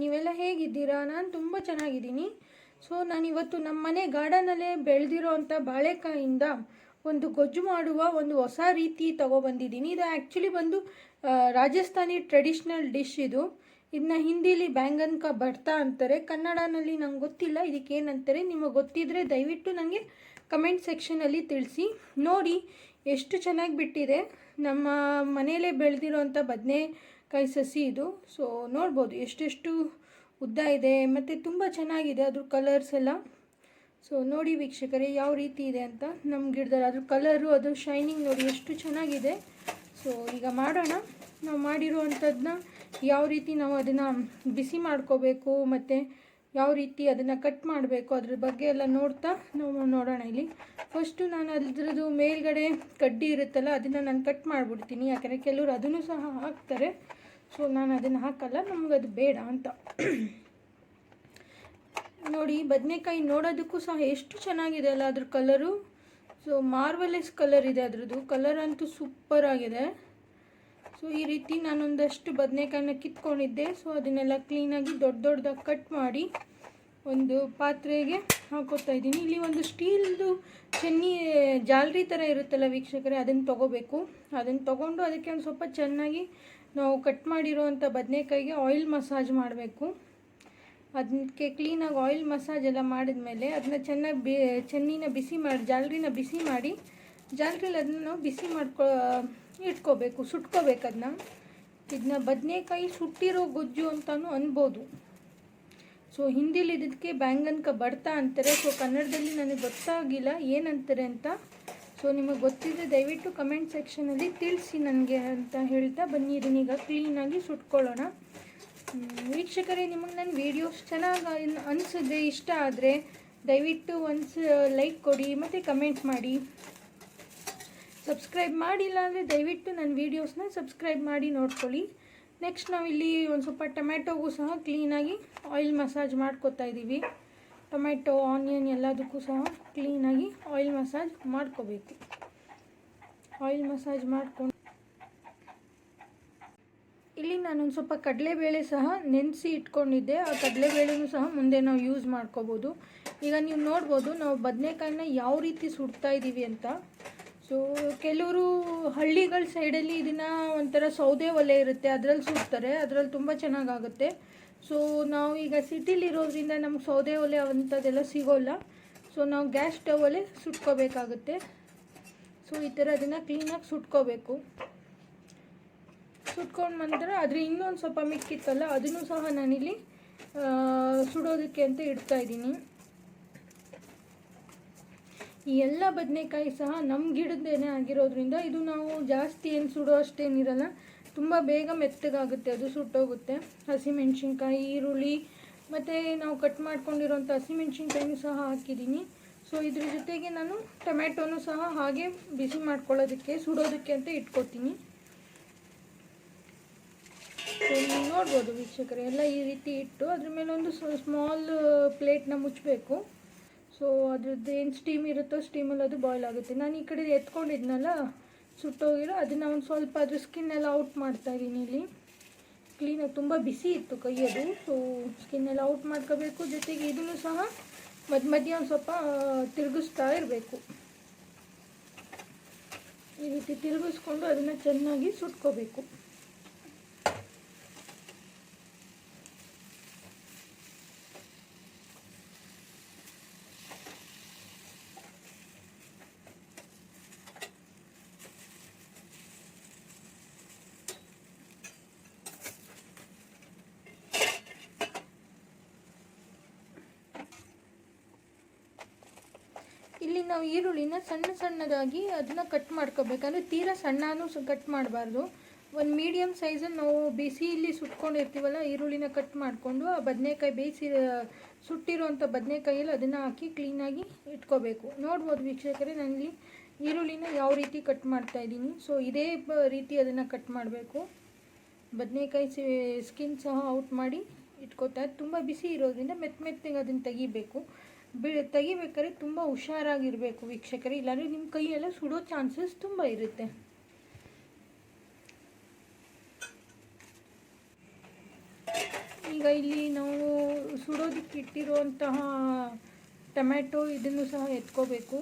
ನೀವೆಲ್ಲ ಹೇಗಿದ್ದೀರಾ? ನಾನು ತುಂಬ ಚೆನ್ನಾಗಿದ್ದೀನಿ. ಸೊ ನಾನಿವತ್ತು ನಮ್ಮ ಮನೆ ಗಾರ್ಡನಲ್ಲೇ ಬೆಳೆದಿರೋ ಅಂಥ ಬಾಳೆಕಾಯಿಂದ ಒಂದು ಗೊಜ್ಜು ಮಾಡುವ ಒಂದು ಹೊಸ ರೀತಿ ತಗೊಬಂದಿದ್ದೀನಿ. ಇದು ಆ್ಯಕ್ಚುಲಿ ಬಂದು ರಾಜಸ್ಥಾನಿ ಟ್ರೆಡಿಷ್ನಲ್ ಡಿಶ್ ಇದು. ಇದನ್ನ ಹಿಂದಿಲಿ ಬ್ಯಾಂಗನ್ ಕಾ ಬರ್ತಾ ಅಂತಾರೆ. ಕನ್ನಡನಲ್ಲಿ ನಂಗೆ ಗೊತ್ತಿಲ್ಲ. ಇದಕ್ಕೇನಂತಾರೆ ನಿಮಗೆ ಗೊತ್ತಿದ್ದರೆ ದಯವಿಟ್ಟು ನನಗೆ ಕಮೆಂಟ್ ಸೆಕ್ಷನಲ್ಲಿ ತಿಳಿಸಿ. ನೋಡಿ, ಎಷ್ಟು ಚೆನ್ನಾಗಿ ಬಿಟ್ಟಿದೆ. ನಮ್ಮ ಮನೆಯಲ್ಲೇ ಬೆಳೆದಿರೋಂಥ ಬದನೆಕಾಯಿ ಸಸಿ ಇದು. ಸೊ ನೋಡ್ಬೋದು ಎಷ್ಟೆಷ್ಟು ಉದ್ದ ಇದೆ. ಮತ್ತು ತುಂಬ ಚೆನ್ನಾಗಿದೆ ಅದ್ರ ಕಲರ್ಸ್ ಎಲ್ಲ. ಸೊ ನೋಡಿ ವೀಕ್ಷಕರೇ ಯಾವ ರೀತಿ ಇದೆ ಅಂತ ನಮ್ಮ ಗಿಡದಲ್ಲಿ. ಅದ್ರ ಕಲರು ಅದ್ರ ಶೈನಿಂಗ್ ನೋಡಿ ಎಷ್ಟು ಚೆನ್ನಾಗಿದೆ. ಸೊ ಈಗ ಮಾಡೋಣ. ನಾವು ಮಾಡಿರುವಂಥದ್ದನ್ನ ಯಾವ ರೀತಿ ನಾವು ಅದನ್ನು ಬಿಸಿ ಮಾಡ್ಕೋಬೇಕು, ಮತ್ತು ಯಾವ ರೀತಿ ಅದನ್ನು ಕಟ್ ಮಾಡಬೇಕು, ಅದ್ರ ಬಗ್ಗೆ ಎಲ್ಲ ನೋಡ್ತಾ ನಾವು ನೋಡೋಣ ಇಲ್ಲಿ. ಫಸ್ಟು ನಾನು ಅದ್ರದ್ದು ಮೇಲ್ಗಡೆ ಕಡ್ಡಿ ಇರುತ್ತಲ್ಲ, ಅದನ್ನು ನಾನು ಕಟ್ ಮಾಡಿಬಿಡ್ತೀನಿ. ಯಾಕಂದರೆ ಕೆಲವರು ಅದನ್ನು ಸಹ ಹಾಕ್ತಾರೆ. ಸೊ ನಾನು ಅದನ್ನು ಹಾಕಲ್ಲ, ನಮ್ಗೆ ಅದು ಬೇಡ ಅಂತ. ನೋಡಿ, ಬದನೆಕಾಯಿ ನೋಡೋದಕ್ಕೂ ಸಹ ಎಷ್ಟು ಚೆನ್ನಾಗಿದೆ ಅಲ್ಲ ಅದ್ರ ಕಲರು ಸೊ ಮಾರ್ವೆಲೆಸ್ ಕಲರ್ ಇದೆ ಅದರದ್ದು. ಕಲರ್ ಅಂತೂ ಸೂಪರ್ ಆಗಿದೆ. ಸೊ ಈ ರೀತಿ ನಾನೊಂದಷ್ಟು ಬದನೆಕಾಯಿನ ಕಿತ್ಕೊಂಡಿದ್ದೆ. ಸೊ ಅದನ್ನೆಲ್ಲ ಕ್ಲೀನಾಗಿ ದೊಡ್ಡ ದೊಡ್ಡದಾಗಿ ಕಟ್ ಮಾಡಿ ಒಂದು ಪಾತ್ರೆಗೆ ಹಾಕೋತಾ ಇದ್ದೀನಿ. ಇಲ್ಲಿ ಒಂದು ಸ್ಟೀಲ್ದು ಚೆನ್ನಿ, ಜಾಲರಿ ಥರ ಇರುತ್ತಲ್ಲ ವೀಕ್ಷಕರೇ ಅದನ್ನು ತೊಗೋಬೇಕು. ಅದನ್ನು ತೊಗೊಂಡು ಅದಕ್ಕೆ ಒಂದು ಸ್ವಲ್ಪ ಚೆನ್ನಾಗಿ ನಾವು ಕಟ್ ಮಾಡಿರೋವಂಥ ಬದನೆಕಾಯಿಗೆ ಆಯಿಲ್ ಮಸಾಜ್ ಮಾಡಬೇಕು. ಅದಕ್ಕೆ ಕ್ಲೀನಾಗಿ ಆಯಿಲ್ ಮಸಾಜ್ ಎಲ್ಲ ಮಾಡಿದ್ಮೇಲೆ ಅದನ್ನ ಚೆನ್ನಾಗಿ ಬಿ, ಚೆನ್ನಿನ ಬಿಸಿ ಮಾಡಿ, ಜಾಲರಿನ ಬಿಸಿ ಮಾಡಿ, ಜಾಲರಿಲಿ ಅದನ್ನ ನಾವು ಬಿಸಿ ಮಾಡ್ಕೊ, ಇಟ್ಕೋಬೇಕು, ಸುಟ್ಕೋಬೇಕು ಅದನ್ನ ಇದನ್ನ ಬದನೆಕಾಯಿ ಸುಟ್ಟಿರೋ ಗೊಜ್ಜು ಅಂತಲೂ ಅನ್ಬೋದು. ಸೊ ಹಿಂದಿಲಿ ಇದಕ್ಕೆ ಬ್ಯಾಂಗನ್ಕ ಬಡ್ತಾ ಅಂತಾರೆ. ಸೊ ಕನ್ನಡದಲ್ಲಿ ನನಗೆ ಗೊತ್ತಾಗಿಲ್ಲ ಏನಂತಾರೆ ಅಂತ. ಸೊ ನಿಮಗೆ ಗೊತ್ತಿದ್ದರೆ ದಯವಿಟ್ಟು ಕಮೆಂಟ್ ಸೆಕ್ಷನಲ್ಲಿ ತಿಳಿಸಿ ನನಗೆ ಅಂತ ಹೇಳ್ತಾ ಬನ್ನಿ ಇದನ್ನೀಗ ಕ್ಲೀನಾಗಿ ಸುಟ್ಕೊಳ್ಳೋಣ. ವೀಕ್ಷಕರೇ, ನಿಮಗೆ ನನ್ನ ವೀಡಿಯೋಸ್ ಚೆನ್ನಾಗಿ ಅನಿಸಿದ್ರೆ, ಇಷ್ಟ ಆದರೆ ದಯವಿಟ್ಟು ಒಂದು ಲೈಕ್ ಕೊಡಿ, ಮತ್ತು ಕಮೆಂಟ್ ಮಾಡಿ. ಸಬ್ಸ್ಕ್ರೈಬ್ ಮಾಡಿಲ್ಲ ಅಂದರೆ ದಯವಿಟ್ಟು ನನ್ನ ವೀಡಿಯೋಸ್ನ ಸಬ್ಸ್ಕ್ರೈಬ್ ಮಾಡಿ ನೋಡ್ಕೊಳ್ಳಿ. ನೆಕ್ಸ್ಟ್ ನಾವಿಲ್ಲಿ ಒಂದು ಸ್ವಲ್ಪ ಟೊಮ್ಯಾಟೊಗೂ ಸಹ ಕ್ಲೀನಾಗಿ ಆಯಿಲ್ ಮಸಾಜ್ ಮಾಡ್ಕೋತಾ ಇದ್ದೀವಿ ಟೊಮ್ಯಾಟೊ ಆನಿಯನ್ ಎಲ್ಲದಕ್ಕೂ ಸಹ ಕ್ಲೀನಾಗಿ ಆಯಿಲ್ ಮಸಾಜ್ ಮಾಡ್ಕೋಬೇಕು. ಆಯಿಲ್ ಮಸಾಜ್ ಮಾಡಿಕೊಂಡು ಇಲ್ಲಿ ನಾನೊಂದು ಸ್ವಲ್ಪ ಕಡಲೆಬೇಳೆ ಸಹ ನೆನೆಸಿ ಇಟ್ಕೊಂಡಿದ್ದೆ. ಆ ಕಡಲೆಬೇಳೆನೂ ಸಹ ಮುಂದೆ ನಾವು ಯೂಸ್ ಮಾಡ್ಕೋಬೋದು. ಈಗ ನೀವು ನೋಡ್ಬೋದು ನಾವು ಬದನೆಕಾಯಿನ ಯಾವ ರೀತಿ ಸುಡ್ತಾ ಇದ್ದೀವಿ ಅಂತ. ಸೊ ಕೆಲವರು ಹಳ್ಳಿಗಳ ಸೈಡಲ್ಲಿ ಇದನ್ನು ಒಂಥರ ಸೌದೆ ಒಲೆ ಇರುತ್ತೆ ಅದರಲ್ಲಿ ಸುಡ್ತಾರೆ ಅದರಲ್ಲಿ ತುಂಬ ಚೆನ್ನಾಗಾಗುತ್ತೆ. ಸೊ ನಾವು ಈಗ ಸಿಟಿಲಿ ಇರೋದ್ರಿಂದ ನಮ್ಗೆ ಸೌದೆ ಒಲೆ ಅಂಥದ್ದೆಲ್ಲ ಸಿಗೋಲ್ಲ. ಸೊ ನಾವು ಗ್ಯಾಸ್ ಸ್ಟವ್ ಒಲೆ ಸುಟ್ಕೋಬೇಕಾಗುತ್ತೆ. ಸೊ ಈ ಥರ ಅದನ್ನು ಕ್ಲೀನಾಗಿ ಸುಟ್ಕೋಬೇಕು. ಸುಟ್ಕೊಂಡು ನಂತರ ಅದ್ರ ಇನ್ನೊಂದು ಸ್ವಲ್ಪ ಮಿಕ್ಕಿತ್ತಲ್ಲ, ಅದನ್ನು ಸಹ ನಾನಿಲ್ಲಿ ಸುಡೋದಕ್ಕೆ ಅಂತ ಇಡ್ತಾ ಇದ್ದೀನಿ. ಈ ಎಲ್ಲ ಬದನೆಕಾಯಿ ಸಹ ನಮ್ಮ ಗಿಡದ್ದೇನೆ ಆಗಿರೋದ್ರಿಂದ ಇದು ನಾವು ಜಾಸ್ತಿ ಏನು ಸುಡೋ ಅಷ್ಟೇನಿರಲ್ಲ. ತುಂಬ ಬೇಗ ಮೆತ್ತಗಾಗುತ್ತೆ, ಅದು ಸುಟ್ಟೋಗುತ್ತೆ. ಹಸಿಮೆಣ್ಸಿನ್ಕಾಯಿ ಈರುಳ್ಳಿ, ಮತ್ತು ನಾವು ಕಟ್ ಮಾಡ್ಕೊಂಡಿರೋಂಥ ಹಸಿಮೆಣ್ಸಿನ್ಕಾಯಿನೂ ಸಹ ಹಾಕಿದ್ದೀನಿ. ಸೊ ಇದ್ರ ಜೊತೆಗೆ ನಾನು ಟೊಮ್ಯಾಟೊನೂ ಸಹ ಹಾಗೆ ಬಿಸಿ ಮಾಡ್ಕೊಳ್ಳೋದಕ್ಕೆ, ಸುಡೋದಕ್ಕೆ ಅಂತ ಇಟ್ಕೊತೀನಿ. ನೋಡ್ಬೋದು ವೀಕ್ಷಕರು, ಎಲ್ಲ ಈ ರೀತಿ ಇಟ್ಟು ಅದ್ರ ಮೇಲೆ ಒಂದು ಸ್ಮಾಲ್ ಪ್ಲೇಟ್ನ ಮುಚ್ಚಬೇಕು ಸೊ ಅದ್ರದ್ದು ಏನು ಸ್ಟೀಮ್ ಇರುತ್ತೋ ಸ್ಟೀಮಲ್ಲಿ ಅದು ಬಾಯ್ಲ್ ಆಗುತ್ತೆ. ನಾನು ಈ ಕಡೆ ಎತ್ಕೊಂಡಿದ್ನಲ್ಲ ಸುಟ್ಟೋಗಿರೋ, ಅದನ್ನು ಒಂದು ಸ್ವಲ್ಪ ಅದ್ರ ಸ್ಕಿನ್ ಎಲ್ಲ ಔಟ್ ಮಾಡ್ತಾ ಇದ್ದೀನಿ ಇಲ್ಲಿ. ಕ್ಲೀನಾಗಿ ತುಂಬ ಬಿಸಿ ಇತ್ತು ಕೈಯದು ಸೊ ಸ್ಕಿನ್ ಎಲ್ಲ ಔಟ್ ಮಾಡ್ಕೋಬೇಕು. ಜೊತೆಗೆ ಇದನ್ನು ಸಹ ಮಧ್ಯ ಮಧ್ಯ ಒಂದು ಸ್ವಲ್ಪ ತಿರುಗಿಸ್ತಾ ಇರಬೇಕು. ಈ ರೀತಿ ತಿರುಗಿಸ್ಕೊಂಡು ಅದನ್ನು ಚೆನ್ನಾಗಿ ಸುಟ್ಕೋಬೇಕು. ನಾವು ಈರುಳ್ಳಿನ ಸಣ್ಣ ಸಣ್ಣದಾಗಿ ಅದನ್ನ ಕಟ್ ಮಾಡ್ಕೋಬೇಕಂದ್ರೆ ತೀರಾ ಸಣ್ಣನೂ ಕಟ್ ಮಾಡಬಾರ್ದು. ಒಂದು ಮೀಡಿಯಮ್ ಸೈಜಲ್ಲಿ ನಾವು ಬಿಸಿಲಿ ಸುಟ್ಕೊಂಡಿರ್ತೀವಲ್ಲ, ಈರುಳ್ಳಿನ ಕಟ್ ಮಾಡಿಕೊಂಡು ಆ ಬದನೆಕಾಯಿ ಬೇಯಿಸಿ ಸುಟ್ಟಿರೋವಂಥ ಬದನೆಕಾಯಲ್ಲಿ ಅದನ್ನು ಹಾಕಿ ಕ್ಲೀನಾಗಿ ಇಟ್ಕೋಬೇಕು. ನೋಡ್ಬೋದು ವೀಕ್ಷಕರೇ ನನಗೆ ಈರುಳ್ಳಿನ ಯಾವ ರೀತಿ ಕಟ್ ಮಾಡ್ತಾ ಇದ್ದೀನಿ. ಸೊ ಇದೇ ರೀತಿ ಅದನ್ನು ಕಟ್ ಮಾಡಬೇಕು. ಬದನೆಕಾಯಿ ಸ್ಕಿನ್ ಸಹ ಔಟ್ ಮಾಡಿ ಇಟ್ಕೋತಾ ತುಂಬ ಬಿಸಿ ಇರೋದ್ರಿಂದ ಮೆತ್ತ ಮೆತ್ತಗೆ ಅದನ್ನು ತೆಗಿಬೇಕು. ಬಿ ತೆಗಿಬೇಕಾದ್ರೆ ತುಂಬ ಹುಷಾರಾಗಿರಬೇಕು ವೀಕ್ಷಕರೇ. ಇಲ್ಲಾಂದರೆ ನಿಮ್ಮ ಕೈಯೆಲ್ಲ ಸುಡೋ ಚಾನ್ಸಸ್ ತುಂಬ ಇರುತ್ತೆ. ಈಗ ಇಲ್ಲಿ ನಾವು ಸುಡೋದಕ್ಕೆ ಇಟ್ಟಿರುವಂತಹ ಟೊಮ್ಯಾಟೊ ಇದನ್ನು ಸಹ ಎತ್ಕೋಬೇಕು.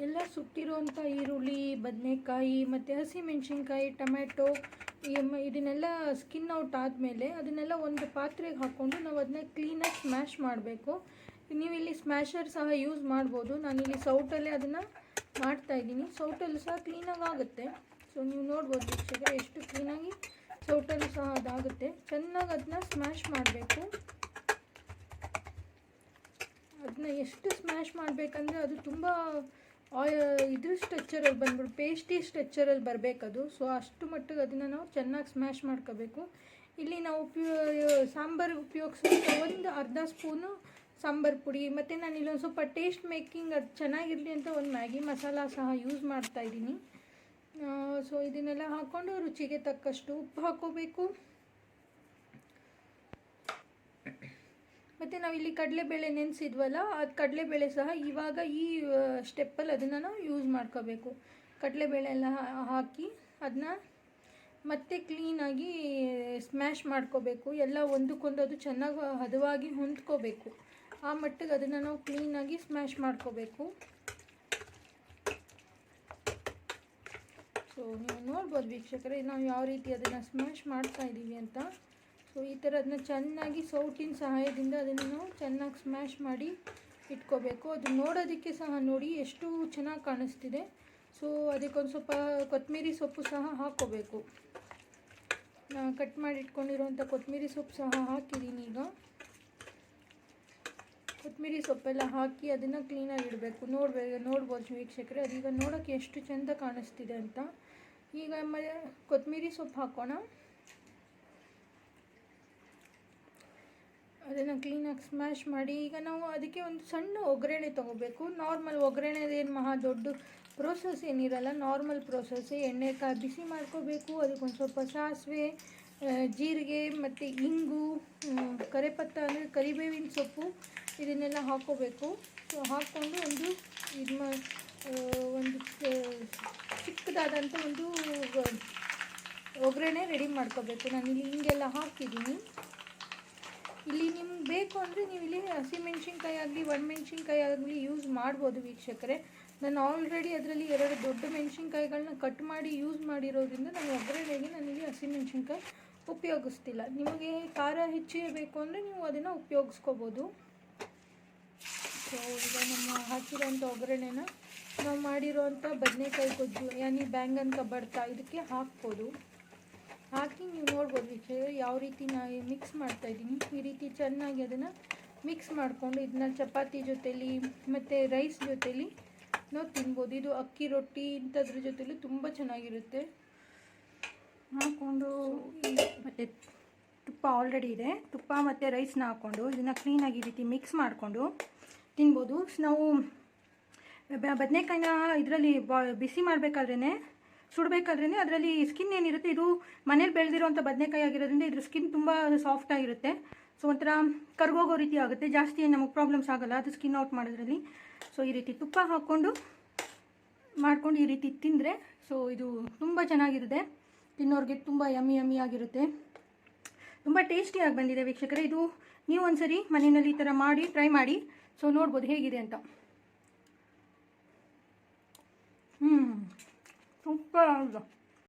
ಎಲ್ಲ ಸುಟ್ಟಿರುವಂಥ ಈರುಳ್ಳಿ, ಬದನೆಕಾಯಿ, ಮತ್ತು ಹಸಿಮೆಣಸಿನ್ಕಾಯಿ ಮ- ಇದನ್ನೆಲ್ಲ ಸ್ಕಿನ್ ಔಟ್ ಆದಮೇಲೆ ಅದನ್ನೆಲ್ಲ ಒಂದು ಪಾತ್ರೆಗೆ ಹಾಕ್ಕೊಂಡು ನಾವು ಅದನ್ನ ಕ್ಲೀನಾಗಿ ಸ್ಮ್ಯಾಶ್ ಮಾಡಬೇಕು. ನೀವು ಇಲ್ಲಿ ಸ್ಮ್ಯಾಶರ್ ಸಹ ಯೂಸ್ ಮಾಡ್ಬೋದು. ನಾನಿಲ್ಲಿ ಸೌಟಲ್ಲೇ ಅದನ್ನು ಮಾಡ್ತಾಯಿದ್ದೀನಿ ಸೌಟಲ್ಲೂ ಸಹ ಕ್ಲೀನಾಗಿ ಆಗುತ್ತೆ. ಸೊ ನೀವು ನೋಡ್ಬೋದು ವೀಕ್ಷಕರೇ, ಎಷ್ಟು ಕ್ಲೀನಾಗಿ ಸೌಟಲ್ಲೂ ಸಹ ಅದಾಗುತ್ತೆ. ಚೆನ್ನಾಗಿ ಅದನ್ನ ಸ್ಮ್ಯಾಶ್ ಮಾಡಬೇಕು. ಅದನ್ನ ಎಷ್ಟು ಸ್ಮ್ಯಾಶ್ ಮಾಡಬೇಕಂದ್ರೆ ಅದು ತುಂಬ ಇದ್ರ ಸ್ಟ್ರಕ್ಚರಲ್ಲಿ ಬಂದ್ಬಿಟ್ಟು ಪೇಸ್ಟಿ ಸ್ಟ್ರಕ್ಚರಲ್ಲಿ ಬರಬೇಕದು. ಸೊ ಅಷ್ಟು ಮಟ್ಟಿಗೆ ಅದನ್ನು ನಾವು ಚೆನ್ನಾಗಿ ಸ್ಮ್ಯಾಶ್ ಮಾಡ್ಕೋಬೇಕು. ಇಲ್ಲಿ ನಾವು ಸಾಂಬಾರು ಉಪಯೋಗಿಸೋದು ಒಂದು ಅರ್ಧ ಸ್ಪೂನು ಸಾಂಬಾರು ಪುಡಿ. ಮತ್ತು ನಾನು ಇಲ್ಲೊಂದು ಸ್ವಲ್ಪ ಟೇಸ್ಟ್ ಮೇಕಿಂಗ್ ಅದು ಚೆನ್ನಾಗಿರಲಿ ಅಂತ ಒಂದು ಮ್ಯಾಗಿ ಮಸಾಲ ಸಹ ಯೂಸ್ ಮಾಡ್ತಾ ಇದ್ದೀನಿ. ಸೊ ಇದನ್ನೆಲ್ಲ ಹಾಕ್ಕೊಂಡು ರುಚಿಗೆ ತಕ್ಕಷ್ಟು ಉಪ್ಪು ಹಾಕೋಬೇಕು. ಮತ್ತು ನಾವಿಲ್ಲಿ ಕಡಲೆಬೇಳೆ ನೆನೆಸಿದ್ವಲ್ಲ, ಅದು ಕಡಲೆಬೇಳೆ ಸಹ ಇವಾಗ ಈ ಸ್ಟೆಪ್ಪಲ್ಲಿ ಅದನ್ನು ನಾವು ಯೂಸ್ ಮಾಡ್ಕೋಬೇಕು. ಕಡಲೆಬೇಳೆ ಎಲ್ಲ ಹಾಕಿ ಅದನ್ನ ಮತ್ತೆ ಕ್ಲೀನಾಗಿ ಸ್ಮ್ಯಾಶ್ ಮಾಡ್ಕೋಬೇಕು. ಎಲ್ಲ ಒಂದಕ್ಕೊಂದು ಅದು ಚೆನ್ನಾಗಿ ಹದವಾಗಿ ಹೊಂದ್ಕೋಬೇಕು. ಆ ಮಟ್ಟಿಗೆ ಅದನ್ನು ನಾವು ಕ್ಲೀನಾಗಿ ಸ್ಮ್ಯಾಶ್ ಮಾಡ್ಕೋಬೇಕು. ಸೊ ನೀವು ನೋಡ್ಬೋದು ವೀಕ್ಷಕರೇ, ನಾವು ಯಾವ ರೀತಿ ಅದನ್ನು ಸ್ಮ್ಯಾಶ್ ಮಾಡ್ತಾ ಇದ್ದೀವಿ ಅಂತ. ಸೊ ಈ ಥರ ಅದನ್ನ ಚೆನ್ನಾಗಿ ಸೌಟಿನ ಸಹಾಯದಿಂದ ಅದನ್ನು ನಾವು ಚೆನ್ನಾಗಿ ಸ್ಮ್ಯಾಶ್ ಮಾಡಿ ಇಟ್ಕೋಬೇಕು. ಅದು ನೋಡೋದಕ್ಕೆ ಸಹ ನೋಡಿ ಎಷ್ಟು ಚೆನ್ನಾಗಿ ಕಾಣಿಸ್ತಿದೆ. ಸೊ ಅದಕ್ಕೊಂದು ಸ್ವಲ್ಪ ಕೊತ್ತಂಬರಿ ಸೊಪ್ಪು ಸಹ ಹಾಕ್ಕೋಬೇಕು. ನಾನು ಕಟ್ ಮಾಡಿ ಇಟ್ಕೊಂಡಿರೋಂಥ ಕೊತ್ತಂಬರಿ ಸೊಪ್ಪು ಸಹ ಹಾಕಿದ್ದೀನಿ ಈಗ. ಕೊತ್ತಂಬರಿ ಸೊಪ್ಪೆಲ್ಲ ಹಾಕಿ ಅದನ್ನು ಕ್ಲೀನಾಗಿ ಇಡಬೇಕು. ನೋಡ್ಬೇಕು ನೋಡ್ಬೋದು ವೀಕ್ಷಕರೇ, ಅದೀಗ ನೋಡೋಕ್ಕೆ ಎಷ್ಟು ಚೆಂದ ಕಾಣಿಸ್ತಿದೆ ಅಂತ. ಈಗ ಮ ಕೊತ್ತಂಬರಿ ಸೊಪ್ಪು ಹಾಕೋಣ. ಅದನ್ನು ಕ್ಲೀನಾಗಿ ಸ್ಮ್ಯಾಶ್ ಮಾಡಿ, ಈಗ ನಾವು ಅದಕ್ಕೆ ಒಂದು ಸಣ್ಣ ಒಗ್ಗರಣೆ ತೊಗೋಬೇಕು. ನಾರ್ಮಲ್ ಒಗ್ಗರಣೆದೇನು ಮಹಾ ದೊಡ್ಡ ಪ್ರೋಸೆಸ್ ಏನಿರಲ್ಲ ನಾರ್ಮಲ್ ಪ್ರೋಸೆಸ್ ಎಣ್ಣೆ ಕಾ, ಬಿಸಿ ಮಾಡ್ಕೋಬೇಕು. ಅದಕ್ಕೊಂದು ಸ್ವಲ್ಪ ಸಾಸಿವೆ ಜೀರಿಗೆ ಮತ್ತು ಇಂಗು ಕರೆಪತ್ತ ಅಂದರೆ ಕರಿಬೇವಿನ ಸೊಪ್ಪು ಇದನ್ನೆಲ್ಲ ಹಾಕ್ಕೋಬೇಕು ಸೊ ಹಾಕ್ಕೊಂಡು ಒಂದು ಇದು ಒಂದು ಚಿಕ್ಕದಾದಂಥ ಒಂದು ಒಗ್ಗರಣೆ ರೆಡಿ ಮಾಡ್ಕೋಬೇಕು. ನಾನು ಇಲ್ಲಿ ಹಿಂಗೆಲ್ಲ ಹಾಕಿದ್ದೀನಿ. ಇಲ್ಲಿ ನಿಮ್ಗೆ ಬೇಕು ಅಂದರೆ ನೀವು ಇಲ್ಲಿ ಹಸಿಮೆಣ್ಸಿನ್ಕಾಯಿ ಆಗಲಿ ಒಣಮೆಣ್ಸಿನ್ಕಾಯಿ ಆಗಲಿ ಯೂಸ್ ಮಾಡ್ಬೋದು ವೀಕ್ಷಕರೇ. ನಾನು ಆಲ್ರೆಡಿ ಅದರಲ್ಲಿ ಎರಡು ದೊಡ್ಡ ಮೆಣಸಿನ್ಕಾಯಿಗಳನ್ನ ಕಟ್ ಮಾಡಿ ಯೂಸ್ ಮಾಡಿರೋದ್ರಿಂದ ನಾನು ಒಗ್ಗರಣೆಗೆ ನಾನಿಲ್ಲಿ ಹಸಿಮೆಣ್ಸಿನ್ಕಾಯಿ ಉಪಯೋಗಿಸ್ತಿಲ್ಲ. ನಿಮಗೆ ಖಾರ ಹೆಚ್ಚಿಗೆ ಬೇಕು ಅಂದರೆ ನೀವು ಅದನ್ನು ಉಪಯೋಗಿಸ್ಕೋಬೋದು. ಸೊ ಈಗ ನಮ್ಮ ಹಾಕಿರೋಂಥ ಒಗ್ಗರಣೆನ ನಾವು ಮಾಡಿರೋವಂಥ ಬದನೆಕಾಯಿ ಗೊಜ್ಜು, ಯಾನಿ ಬ್ಯಾಂಗನ್ ಕಬಡ್ತಾ ಇದಕ್ಕೆ ಹಾಕ್ಬೋದು. ಹಾಕಿ ನೀವು ನೋಡ್ಬೋದು ವೀಕ್ಷಕರೇ ಯಾವ ರೀತಿ ನಾನು ಮಿಕ್ಸ್ ಮಾಡ್ತಾ ಇದ್ದೀನಿ. ಈ ರೀತಿ ಚೆನ್ನಾಗಿ ಅದನ್ನು ಮಿಕ್ಸ್ ಮಾಡಿಕೊಂಡು ಇದನ್ನ ಚಪಾತಿ ಜೊತೆಲಿ ಮತ್ತು ರೈಸ್ ಜೊತೆಲಿ ನಾವು ತಿನ್ಬೋದು. ಇದು ಅಕ್ಕಿ ರೊಟ್ಟಿ ಇಂಥದ್ರ ಜೊತೆಲಿ ತುಂಬ ಚೆನ್ನಾಗಿರುತ್ತೆ. ಹಾಕ್ಕೊಂಡು ಮತ್ತು ತುಪ್ಪ ಆಲ್ರೆಡಿ ಇದೆ. ತುಪ್ಪ ಮತ್ತು ರೈಸ್ನ ಹಾಕ್ಕೊಂಡು ಇದನ್ನು ಕ್ಲೀನಾಗಿ ಈ ರೀತಿ ಮಿಕ್ಸ್ ಮಾಡಿಕೊಂಡು ತಿನ್ಬೋದು. ನಾವು ಬದನೆಕಾಯಿನ ಇದರಲ್ಲಿ ಬಿಸಿ ಮಾಡಬೇಕಾದ್ರೇ ಸುಡಬೇಕಾದ್ರೇ ಅದರಲ್ಲಿ ಸ್ಕಿನ್ ಏನಿರುತ್ತೆ, ಇದು ಮನೇಲಿ ಬೆಳೆದಿರೋಂಥ ಬದನೆಕಾಯಿ ಆಗಿರೋದ್ರಿಂದ ಇದ್ರ ಸ್ಕಿನ್ ತುಂಬ ಸಾಫ್ಟ್ ಆಗಿರುತ್ತೆ. ಸೊ ಒಂಥರ ಕರ್ಗೋಗೋ ರೀತಿ ಆಗುತ್ತೆ. ಜಾಸ್ತಿ ನಮಗೆ ಪ್ರಾಬ್ಲಮ್ಸ್ ಆಗಲ್ಲ ಅದು ಸ್ಕಿನ್ ಔಟ್ ಮಾಡೋದ್ರಲ್ಲಿ. ಸೊ ಈ ರೀತಿ ತುಪ್ಪ ಹಾಕ್ಕೊಂಡು ಮಾಡ್ಕೊಂಡು ಈ ರೀತಿ ತಿಂದರೆ ಸೊ ಇದು ತುಂಬ ಚೆನ್ನಾಗಿರುತ್ತೆ. ತಿನ್ನೋರಿಗೆ ತುಂಬ ಯಮ್ಮಿ ಯಮ್ಮಿ ಆಗಿರುತ್ತೆ. ತುಂಬ ಟೇಸ್ಟಿಯಾಗಿ ಬಂದಿದೆ ವೀಕ್ಷಕರೇ. ಇದು ನೀವು ಒಂದ್ಸರಿ ಮನೆಯಲ್ಲಿ ಈ ಥರ ಮಾಡಿ ಟ್ರೈ ಮಾಡಿ. ಸೊ ನೋಡ್ಬೋದು ಹೇಗಿದೆ ಅಂತ. ಹ್ಞೂ comprada.